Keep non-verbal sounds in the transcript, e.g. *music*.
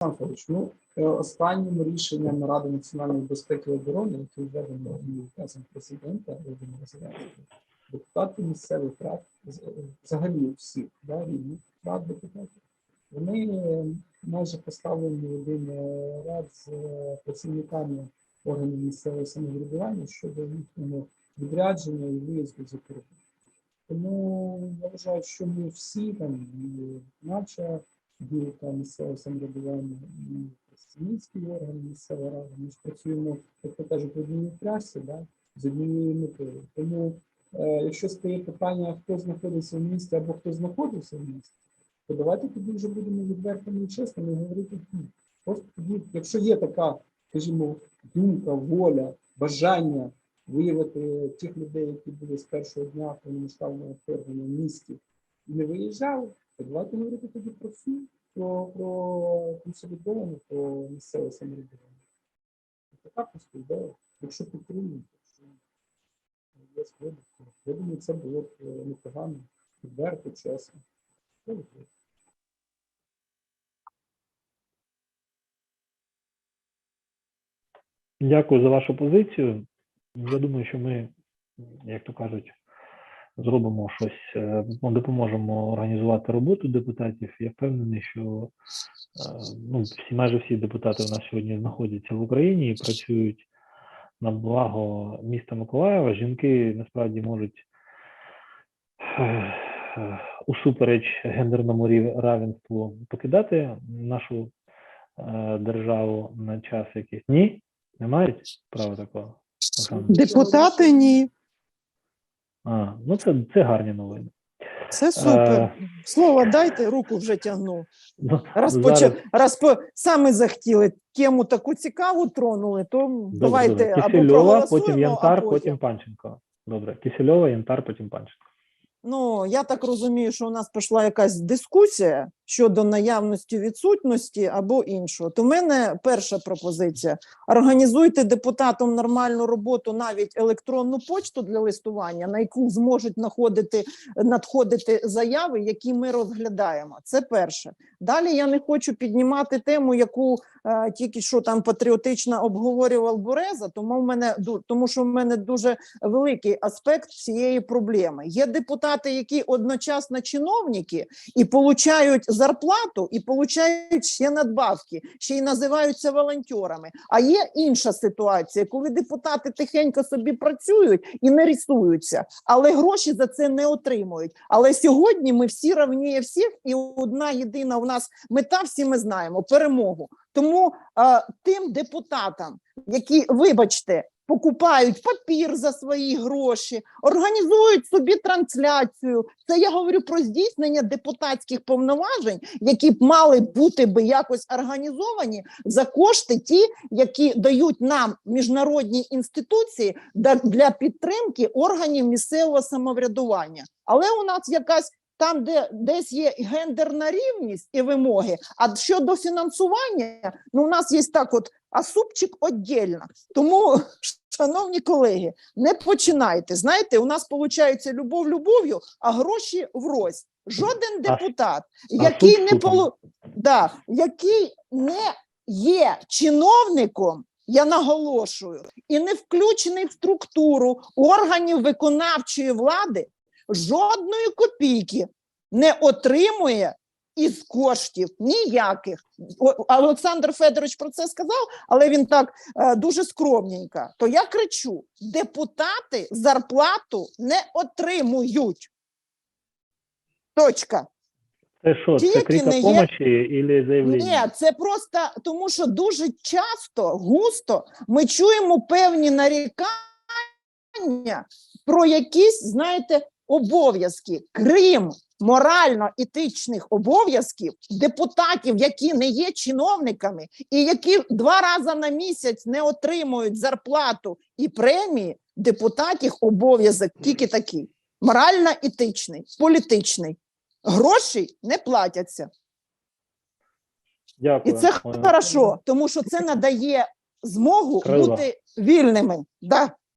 Федорович, ну, е, останнім рішенням Ради національної безпеки і оборони, яке введено і указом президента Володимира Зеленського, місцевих рад, е, взагалі всіх да, рівних рад депутатів, вони е, майже поставлені в один ряд з працівниками органів місцевого самоврядування щодо їхнього відрядження і виїзду за кордон. Тому я вважаю, що ми всі там, наша гілка місцевого самоврядування, і представницький орган місцевої ради, ми ж працюємо, як то кажуть, в одній трасі, да, з однією метою. Тому, е, якщо стає питання, хто знаходиться в місті або хто знаходився в місті, то давайте тоді вже будемо відвертими і чесними говорити. «Ні». Просто тоді, якщо є така, скажімо, думка, воля, бажання виявити тих людей, які були з першого дня повномасштабного вторгнення в місті і не виїжджали, давайте говорити тоді про всі, про, про консолідоване, про місцеве самоврядування. Така просто ідея. Якщо підтримуєте, що є то я думаю, це було б е, непогано, відверто, чесно. Дякую за вашу позицію. Я думаю, що ми, як то кажуть, зробимо щось, е, ну, допоможемо організувати роботу депутатів. Я впевнений, що е, ну, всі, майже всі депутати у нас сьогодні знаходяться в Україні і працюють на благо міста Миколаєва. Жінки насправді можуть е, усупереч гендерному равенству покидати нашу державу на час якийсь. Ні, не мають права такого. Депутати ні. А, ну це, це гарні новини. Це супер. Е, Слово дайте, руку вже тягну. Ну, Раз, зараз- поча... По... саме захотіли тему таку цікаву тронули, то Добре, давайте добре. або потім Янтар, або... потім. потім Панченко. Добре, Кисельова, Янтар, потім Панченко. Ну, я так розумію, що у нас пішла якась дискусія щодо наявності відсутності або іншого. То в мене перша пропозиція: організуйте депутатам нормальну роботу, навіть електронну почту для листування, на яку зможуть знаходити надходити заяви, які ми розглядаємо. Це перше. Далі я не хочу піднімати тему, яку е, тільки що там патріотично обговорював Бореза, тому в мене тому, що в мене дуже великий аспект цієї проблеми. Є депутати, які одночасно чиновники і получають зарплату, і получають ще надбавки, ще й називаються волонтерами. А є інша ситуація, коли депутати тихенько собі працюють і не рисуються, але гроші за це не отримують. Але сьогодні ми всі равніє всіх, і одна єдина у нас мета, всі ми знаємо перемогу. Тому а, тим депутатам, які, вибачте, покупають папір за свої гроші, організують собі трансляцію. Це я говорю про здійснення депутатських повноважень, які б мали бути би якось організовані за кошти, ті, які дають нам міжнародні інституції для підтримки органів місцевого самоврядування. Але у нас якась там, де десь є гендерна рівність і вимоги. А щодо фінансування, ну у нас є так, от а супчик віддільно. Тому, *laughs* шановні колеги, не починайте. Знаєте, у нас виходить любов любов'ю, а гроші врозь. Жоден депутат, а який суп не полу... да, який не є чиновником. Я наголошую, і не включений в структуру органів виконавчої влади, жодної копійки не отримує із коштів ніяких. Олександр Федорович про це сказав, але він так е, дуже скромненько. То я кричу: депутати зарплату не отримують. Точка. Це що, це Тільки крик не є- заявлення? Ні, це просто тому, що дуже часто, густо ми чуємо певні нарікання про якісь, знаєте, обов'язки, крім морально-етичних обов'язків депутатів, які не є чиновниками, і які два рази на місяць не отримують зарплату і премії, депутатів обов'язок тільки такий: морально-етичний, політичний. Гроші не платяться. І це Е, хорошо, тому що це надає змогу Крила. бути вільними. Да.